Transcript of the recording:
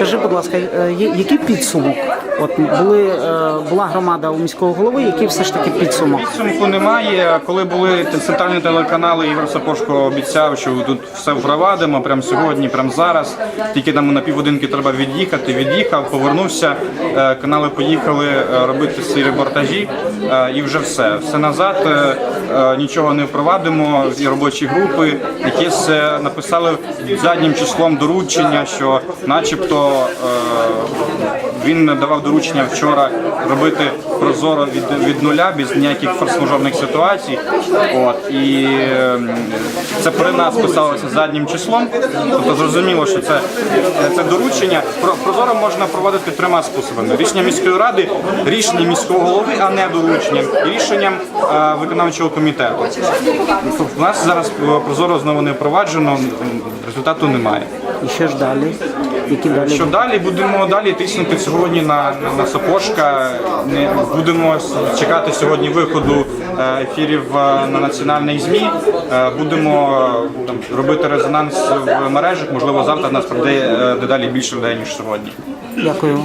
Скажи, будь ласка, е, який підсумок? От були е, була громада у міського голови, який все ж таки підсумок? Підсумку немає. Коли були центральні телеканали, Ігор Сапожко обіцяв, що тут все впровадимо прямо сьогодні, прямо зараз. Тільки нам на півгодинки треба від'їхати. Від'їхав, повернувся. е, Канали поїхали робити ці репортажі, і вже все. Все назад. Нічого не впровадимо. І робочі групи, якісь написали заднім числом доручення, що, начебто, е, він давав доручення вчора робити прозоро від, від нуля, без ніяких форс-мажорних ситуацій. От і ем, це при нас писалося заднім числом. Тобто зрозуміло, що це, це доручення. Про прозоро можна проводити трьома способами: рішення міської ради, рішення міського голови, а не дорученням, рішенням е, виконавчого комітету. Тобто у нас зараз е, прозоро знову не впроваджено, результату немає. І що ж далі? Які далі? Що далі? Будемо далі тиснути сьогодні на, на, Сапожка. Не будемо чекати сьогодні виходу е, ефірів е, на національних змі. Е, Будемо е, там робити резонанс в мережах. Можливо, завтра нас прийде е, дедалі більше людей ніж сьогодні. Дякую.